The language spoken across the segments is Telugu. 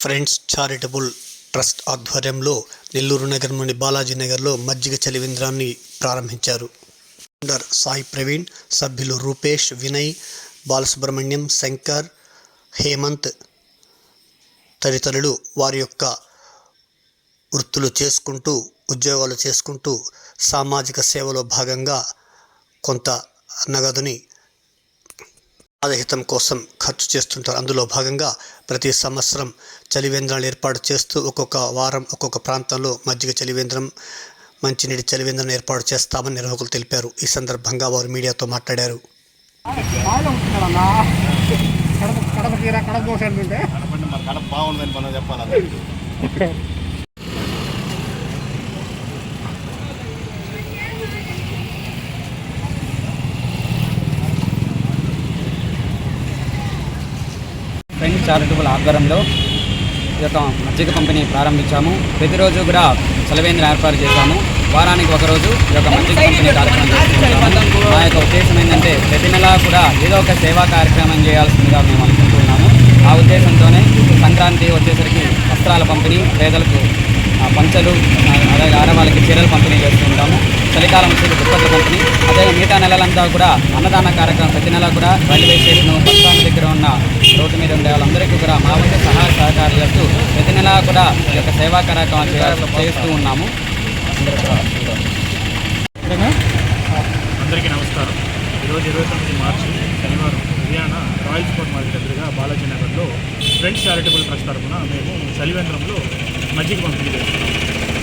ఫ్రెండ్స్ చారిటబుల్ ట్రస్ట్ ఆధ్వర్యంలో నెల్లూరు నగరంలోని బాలాజీ నగర్లో మజ్జిగ చలివేంద్రాన్ని ప్రారంభించారు. ఫౌండర్ సాయి ప్రవీణ్ సభ్యులు రూపేష్ వినయ్ బాలసుబ్రహ్మణ్యం శంకర్ హేమంత్ తదితరులు వారి యొక్క వృత్తులు చేసుకుంటూ ఉద్యోగాలు చేసుకుంటూ సామాజిక సేవలో భాగంగా కొంత నగదుని ఆదాయహితం కోసం ఖర్చు చేస్తుంటారు. అందులో భాగంగా ప్రతి సంవత్సరం చలివేంద్రాలు ఏర్పాటు చేస్తూ ఒక్కొక్క వారం ఒక్కొక్క ప్రాంతంలో మజ్జిగ చలివేంద్రం మంచినీటి చలివేంద్రం ఏర్పాటు చేస్తామని నిర్వాహకులు తెలిపారు. ఈ సందర్భంగా వారు మీడియాతో మాట్లాడారు. కడప కడప తీరా కడప పోసాడు ఉంటే కనపడి మరి కడప బాగుందని మనం చెప్పాలి అందరికీ. ఫ్రెండ్స్ చారిటబుల్ ఆధ్వర్యంలో ఈ యొక్క మజ్జిగ పంపిణీ ప్రారంభించాము. ప్రతిరోజు కూడా చలవేంద్ర ఏర్పాటు చేశాము. వారానికి ఒకరోజు ఈ యొక్క మజ్జిగ పంపిణీ కార్యక్రమం మా యొక్క ఉద్దేశం ఏంటంటే ప్రతి నెలా కూడా ఏదో ఒక సేవా కార్యక్రమం చేయాల్సిందిగా మేము అనుకుంటున్నాము ఆ ఉద్దేశంతోనే సంక్రాంతి వచ్చేసరికి వస్త్రాల పంపిణీ పేదలకు పంచలు అలాగే ఆడవాళ్ళకి చీరలు పంపిణీ చేస్తుంటాము చలికాలం వచ్చేసి దుప్పట్ల పంపిణీ. అదే మిగతా నెలలంతా కూడా అన్నదాన కార్యక్రమం ప్రతి నెల కూడా రైల్వే స్టేషన్ బస్ స్టాండ్ దగ్గర ఉన్న రోడ్డు మీద ఉండే వాళ్ళందరికీ కూడా మా వంతు సహాయ సహకారం చేస్తూ ప్రతి నెల కూడా ఈ యొక్క సేవా కార్యక్రమం చేయాల్సి- చేస్తూ ఉన్నాము. అందరూ కూడా అందరికీ నమస్కారం. ఈరోజు ఇరవై తొమ్మిది మార్చి శనివారం హర్యానా రాయల్ స్పోర్ట్ మార్కెట్ ఎదురుగా బాలాజీ నగర్లో ఫ్రెండ్స్ చారిటబుల్ ట్రస్ట్ తరఫున మేము చలివేంద్రంలో మజ్జిగ పంపిణీ చేస్తున్నాం.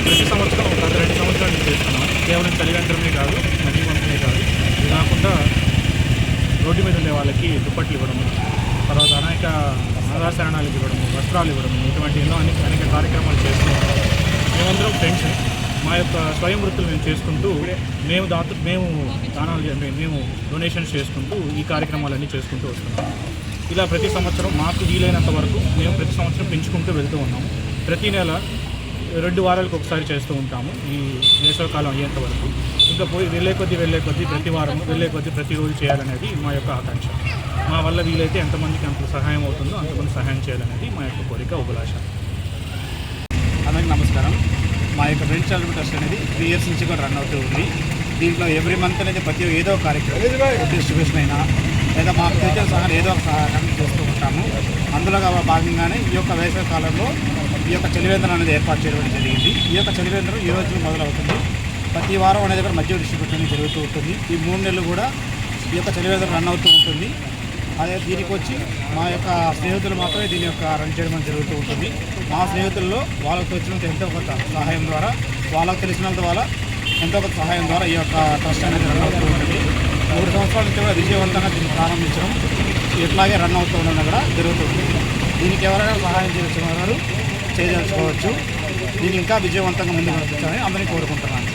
ప్రతి సంవత్సరం గత రెండు సంవత్సరాల నుంచి చేస్తున్నాం. కేవలం చలివేంద్రమే కాదు మజ్జిగ పంపిణీ కాదు. ఇది కాకుండా రోడ్డు మీద ఉండే వాళ్ళకి దుప్పట్లు ఇవ్వడము తర్వాత అనేక అనాథాశరణాలకు ఇవ్వడము వస్త్రాలు ఇవ్వడము ఇటువంటి ఎన్నో అనేక అనేక కార్యక్రమాలు చేస్తున్నాము మేమందరం ఫ్రెండ్స్ మా యొక్క స్వయం వృత్తులు మేము చేసుకుంటూ మేము దాత మేము దానాలు మేము డొనేషన్స్ చేసుకుంటూ ఈ కార్యక్రమాలన్నీ చేసుకుంటూ వస్తున్నాం. ఇలా ప్రతి సంవత్సరం మాకు వీలైనంత వరకు మేము ప్రతి సంవత్సరం పెంచుకుంటూ వెళ్తూ ఉన్నాము ప్రతి నెల రెండు వారాలకు ఒకసారి చేస్తూ ఉంటాము ఈ వేసవకాలం అయ్యేంత వరకు ఇంకా పోయి వెళ్ళే కొద్దీ వెళ్ళే కొద్దీ ప్రతి వారం వెళ్ళే కొద్దీ ప్రతిరోజు చేయాలనేది మా యొక్క ఆకాంక్ష మా వల్ల వీలైతే ఎంతమందికి అంత సహాయం అవుతుందో అంతమంది సహాయం చేయాలనేది మా యొక్క కోరిక అభిలాష అందరికీ నమస్కారం మా యొక్క ఫ్రెండ్స్ చారిటబుల్ ట్రస్ట్ అనేది త్రీ ఇయర్స్ నుంచి కూడా రన్ అవుతూ ఉంది దీంట్లో ఎవ్రీ మంత్ అనేది ప్రతి ఏదో ఒక కార్యక్రమం డిస్ట్రిబ్యూషన్ అయినా లేదా మాకు తెలిసిన సహాయం ఏదో ఒక సహాయం చేస్తూ ఉంటాము అందులో భాగంగానే ఈ యొక్క వేసవి కాలంలో ఈ యొక్క చలివేంద్రం అనేది ఏర్పాటు చేయడం జరిగింది. ఈ యొక్క చలివేంద్రం ఈ రోజు మొదలవుతుంది. ప్రతి వారం అనేది కూడా మధ్య డిస్ట్రిబ్యూషన్ జరుగుతూ ఉంటుంది. ఈ మూడు నెలలు కూడా ఈ యొక్క చలివేంద్రం రన్ అవుతూ ఉంటుంది. అదే దీనికి వచ్చి మా యొక్క స్నేహితులు మాత్రమే దీని యొక్క రన్ చేయడం అనేది జరుగుతూ ఉంటుంది. మా స్నేహితుల్లో వాళ్ళకు వచ్చినంత ఎంతో కొంత సహాయం ద్వారా వాళ్ళకు తెలిసినంత వాళ్ళ ఎంతో కొంత సహాయం ద్వారా ఈ యొక్క ట్రస్ట్ అనేది రన్ అవుతూ ఉంటుంది. మూడు సంవత్సరాల నుంచి కూడా విజయవంతంగా దీన్ని ప్రారంభించడం ఇట్లాగే రన్ అవుతూ ఉండడం కూడా జరుగుతుంది దీనికి ఎవరైనా సహాయం చేసిన వారు చేయదలుచుకోవచ్చు దీన్ని ఇంకా విజయవంతంగా ముందుకు నడిపించాలని అందరినీ కోరుకుంటున్నాను.